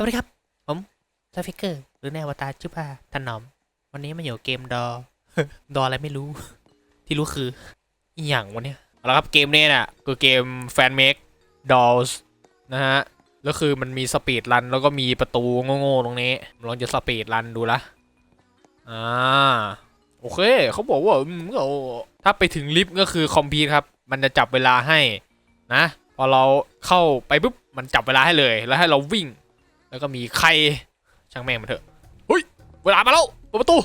สวัสดีครับ ผมซาฟิกเกอร์หรือในวตาชื่อว่าถนอม วันนี้มาอยู่เกมดอ ดออะไรไม่รู้ ที่รู้คืออหย่างวันเนี้ยเอาละครับเกมนี้น่ะคือเกมแฟนเม d ดอลส์นะฮะแล้วคือมันมีสปีดรันแล้วก็มีประตูโง่ๆตรงนี้ลองจะสปีดรันดูละอ่าโอเคเขาบอกว่าถ้าไปถึงลิฟต์ก็คือคอมพิวครับ มันจะจับเวลาให้นะ พอเราเข้าไปปุ๊บมันจับเวลาให้เลยแล้วให้เราวิ่ง แล้วก็มีใครช่างแม่งมันเถอะเฮ้ยเวลามาแล้วเปิดประตู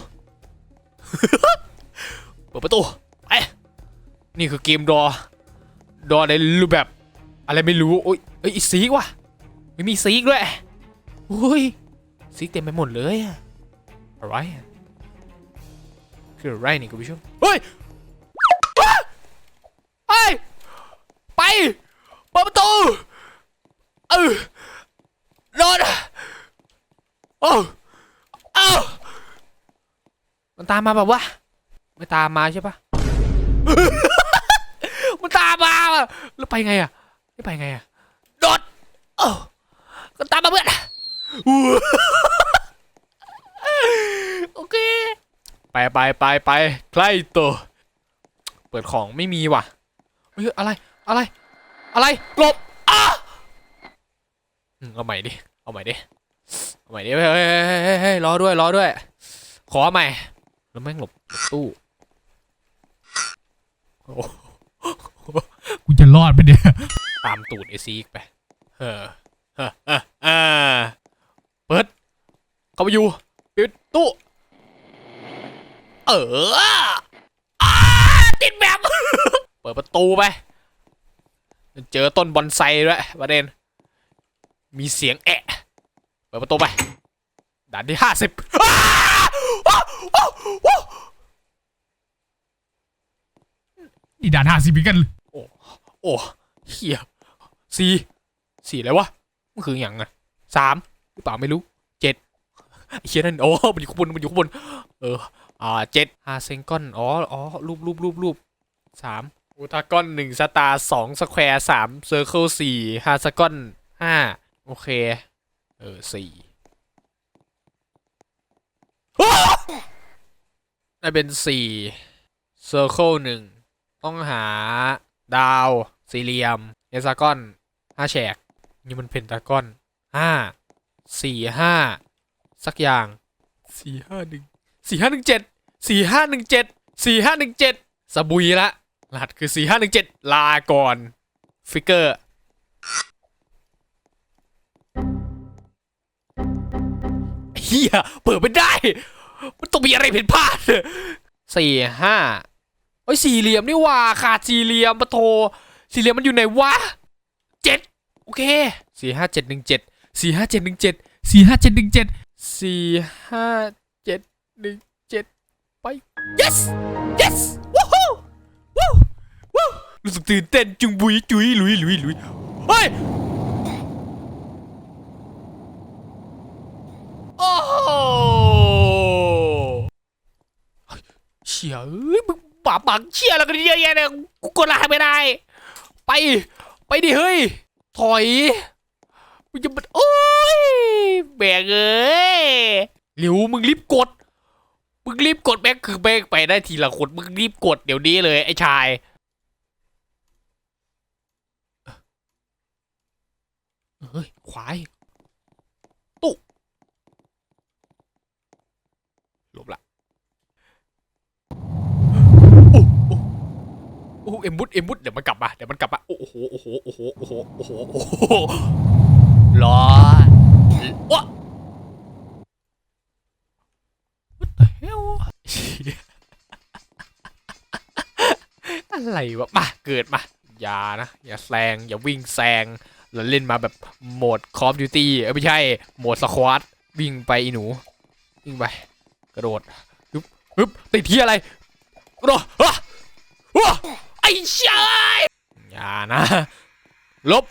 เปิดประตูไปนี่คือเกมดอ ดอในรูปแบบ อะไรไม่รู้โอ้ยเอ้ยอีซีกว่ะไม่มีซีกด้วยโอ้ยซีกเต็มไปหมดเลยอะอะไรคืออะไรนี่คุณผู้ชมเฮ้ยอ้าไป ไป เปิดประตูเออโดนโอ้เอ้า มันตามมาแบบว่าไม่ตามมาใช่ปะมันตามมาอะแล้วไปไงอะไม่ไปไงอะโดดโอ้ก็ตามมาเพื่อนอู้โอเค ไปไปไปไปใกล้ตัว เปิดของไม่มีว่ะเฮ้ยอะไร อะไร อะไรหลบอ้าอืมเอาใหม่ดิ เอาใหม่ดิ เอาใหม่ดิ เฮ้ยเฮ้ยเฮ้ยเฮ้ยเฮ้ยรอด้วย รอด้วย ขอใหม่ แล้วแม่งหลบหลบตู้โอ้โหกูจะรอดไปเนี่ยตามตูดไอซีกไปเออเออเออเออเปิดเข้าไปอยู่ปิดตู้เอออาติดแบบเปิดประตูไป เจอต้นบอนไซด้วยประเด็น มีเสียงแอะ เปิดประตูไปด่านที่ห้าสิบ อีด่านห้าสิบกัน โอ้ โอ้เฮียสี่สี่อะไรวะ มันคืออย่างไงสามหรือเปล่าไม่รู้เจ็ดเฮียนั่น โอ้ มันอยู่ข้างบน มันอยู่ข้างบน เออ อ่าเจ็ดฮาเซงก้อน อ๋อ อ๋อ รูปรูปรูปรูปสามอุทากอนหนึ่งสตาร์สองสแควร์สามเซอร์เคิลสี่ฮาซากอนห้าโอเค เออสี่ ได้เป็นสี่เซอร์เคิลหนึ่งต้องหาดาวสี่เหลี่ยมเฮซากอนห้าแฉกนี่มันเพนตากอนห้าสี่ห้าสักอย่างสี่ห้าหนึ่งสี่ห้าหนึ่งเจ็ดสี่ห้าหนึ่งเจ็ดสี่ห้าหนึ่งเจ็ดสบุยละรหัสคือสี่ห้าหนึ่งเจ็ดลาก่อน ฟิกเกอร์ เฮียเปิดไม่ได้ มันต้องมีอะไรผิดพลาดสี่ห้าโอ้ยสี่เหลี่ยมนี่ว่าขาดสี่เหลี่ยมปะโทสี่เหลี่ยมมันอยู่ไหนวะเจ็ดโอเคสี่ห้าเจ็ดหนึ่งเจ็ดสี่ห้าเจ็ดหนึ่งเจ็ดสี่ห้าเจ็ดหนึ่งเจ็ดสี่ห้าเจ็ดหนึ่งเจ็ดไป yes yes วู้ฮู้วู้วู้รู้สึกตื่นเต้นจุงบุยจุยลุยลุยลุยเฮ้ยโอ้โหเชี่ยเอ้ยมึงบาบังเชี่ยแล้วกันเยอะแยะเนี่ยกูกดลาไม่ได้ ไป ไปดิเฮ้ย ถอยมึงจะมันโอ้ยแบกเอ้ยเร็วมึงรีบกด มึงรีบกดแบกคือแบกไปได้ทีละคนมึงรีบกดเดี๋ยวนี้เลยไอ้ชายเฮ้ยขวายตุ๊หลบละโอ้โอ้โอ้เอ็มบุดเอ็มบุดเดี๋ยวมันกลับมาเดี๋ยวมันกลับมาโอ้โหโอ้โหโอ้โหโอ้โหโอ้โหโอ้โหรอวะ What the hell อะไรวะมาเกิดมา อย่านะ อย่าแซง อย่าวิ่งแซงเราเล่นมาแบบโหมด Call of Duty เอ้ยไม่ใช่ โหมดสควอตวิ่งไปอีหนู วิ่งไป กระโดดฮึบฮึบติดที่อะไรกระโดดอะอะ ไอ้ชยอย่านะ ลบ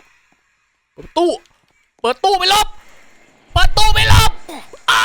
เปิดตู้ เปิดตู้ไปลบ เปิดตู้ไปลบอ้า